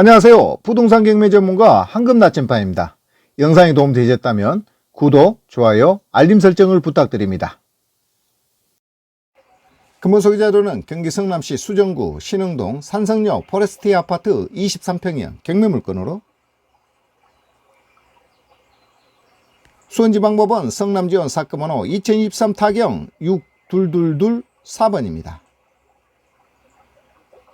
안녕하세요. 부동산 경매 전문가 황금 나침반입니다. 영상이 도움되셨다면 구독, 좋아요, 알림 설정을 부탁드립니다. 근본 소개 자료는 경기 성남시 수정구 신흥동 산성역 포레스티 아파트 23평형 경매 물건으로 수원지방법원 성남지원 사건번호 2023 타경 6222 4번입니다.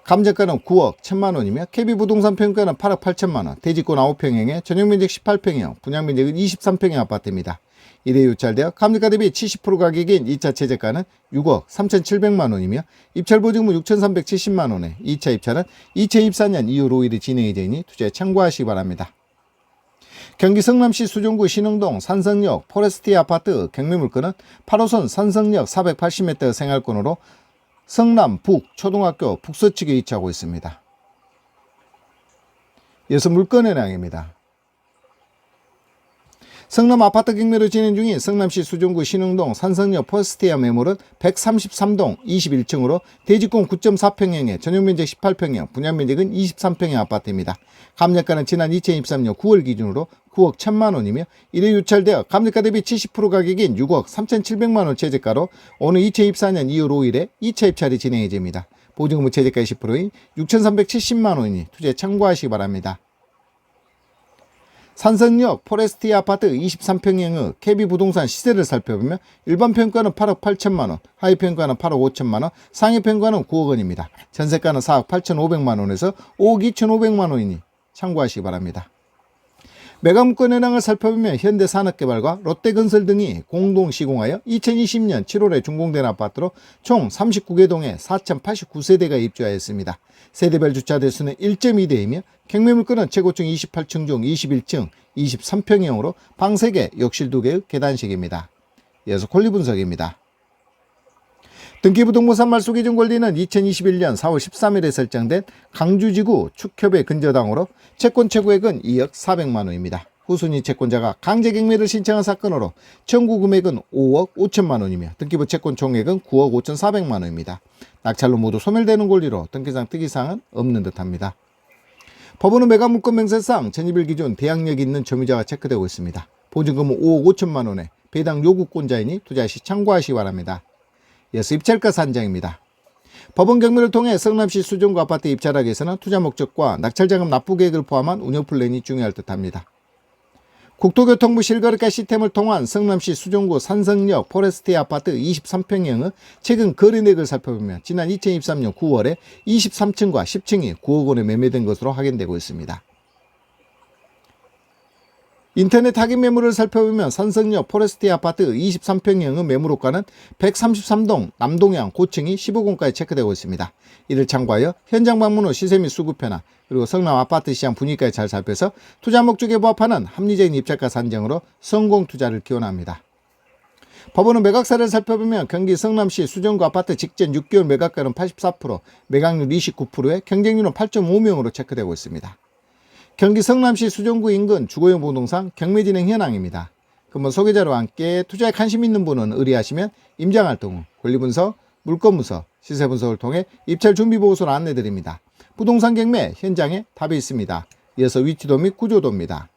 감정가는 9억 1천만 원이며 KB 부동산 평가는 8억 8천만 원, 대지권 9평형에 전용면적 18평형, 분양면적은 23평형 아파트입니다. 이대 유찰되어 감정가 대비 70% 가격인 2차 최저가는 6억 3,700만 원이며 입찰 보증금 6,370만 원에 2차 입찰은 2024년 2월 5일에 진행이 되니 투자에 참고하시기 바랍니다. 경기 성남시 수정구 신흥동 산성역 포레스티 아파트 경매 물건은 8호선 산성역 480m 생활권으로 성남 북 초등학교 북서측에 위치하고 있습니다. 이어서 물건의 량입니다. 성남 아파트 경매로 진행 중인 성남시 수정구 신흥동 산성역 포스티아 매물은 133동 21층으로 대지권 9.4평형에 전용면적 18평형, 분양면적은 23평형 아파트입니다. 감정가는 지난 2023년 9월 기준으로 9억 1천만 원이며 이래 유찰되어 감정가 대비 70% 가격인 6억 3,700만 원 최저가로 오늘 2024년 2월 5일에 2차 입찰이 진행이 됩니다. 보증금 최저가 20%인 6,370만 원이니 투자에 참고하시기 바랍니다. 산성역 포레스티 아파트 23평형의 KB 부동산 시세를 살펴보면 일반 평가는 8억 8천만 원, 하위 평가는 8억 5천만 원, 상위 평가는 9억 원입니다. 전세가는 4억 8천5백만 원에서 5억 2천5백만 원이니 참고하시기 바랍니다. 매각물건 현황을 살펴보면 현대산업개발과 롯데건설 등이 공동 시공하여 2020년 7월에 준공된 아파트로 총 39개 동에 4,089세대가 입주하였습니다. 세대별 주차 대수는 1.2대 이며 경매물건은 최고층 28층 중 21층 23평형으로 방 3개, 욕실 2개의 계단식입니다. 이어서 권리 분석입니다. 등기부등본상 말소기준 권리는 2021년 4월 13일에 설정된 강주지구 축협의 근저당으로 채권 최고액은 2억 400만 원입니다. 후순위 채권자가 강제 경매를 신청한 사건으로 청구 금액은 5억 5천만 원이며 등기부 채권 총액은 9억 5천 4백만 원입니다. 낙찰로 모두 소멸되는 권리로 등기상 특이사항은 없는 듯합니다. 법원은 매각물건 명세상 전입일 기준 대항력이 있는 점유자가 체크되고 있습니다. 보증금은 5억 5천만 원에 배당 요구권자이니 투자 시 참고하시기 바랍니다. 이어서 입찰가 산정입니다. 법원 경매를 통해 성남시 수정구 아파트 입찰하기 위해서는 투자 목적과 낙찰자금 납부 계획을 포함한 운영 플랜이 중요할 듯합니다. 국토교통부 실거래가 시스템을 통한 성남시 수정구 산성역 포레스트 아파트 23평형의 최근 거래액을 살펴보면 지난 2023년 9월에 23층과 10층이 9억 원에 매매된 것으로 확인되고 있습니다. 인터넷 확인 매물을 살펴보면 산성역 포레스트 아파트 23평형의 매물호가는 133동 남동향 고층이 15공까지 체크되고 있습니다. 이를 참고하여 현장 방문 후 시세 및 수급 변화 그리고 성남 아파트 시장 분위기까지 잘 살펴서 투자 목적에 부합하는 합리적인 입찰가 산정으로 성공 투자를 기원합니다. 법원은 매각사를 살펴보면 경기 성남시 수정구 아파트 직전 6개월 매각가는 84%, 매각률 29%에 경쟁률은 8.5명으로 체크되고 있습니다. 경기 성남시 수정구 인근 주거용 부동산 경매 진행 현황입니다. 그러면 소개자와 함께 투자에 관심 있는 분은 의뢰하시면 임장활동 후 권리분석, 물건분석, 시세분석을 통해 입찰 준비 보고서를 안내드립니다. 부동산 경매 현장에 답이 있습니다. 이어서 위치도 및 구조도입니다.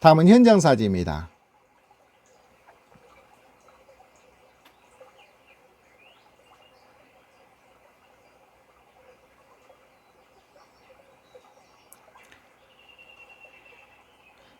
다음은 현장 사진입니다.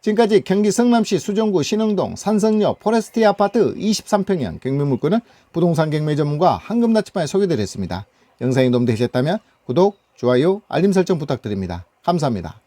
지금까지 경기 성남시 수정구 신흥동 산성역 포레스티 아파트 23평형 경매물건은 부동산 경매 전문가 황금나치판에 소개드렸습니다. 영상이 도움되셨다면 구독, 좋아요, 알림 설정 부탁드립니다. 감사합니다.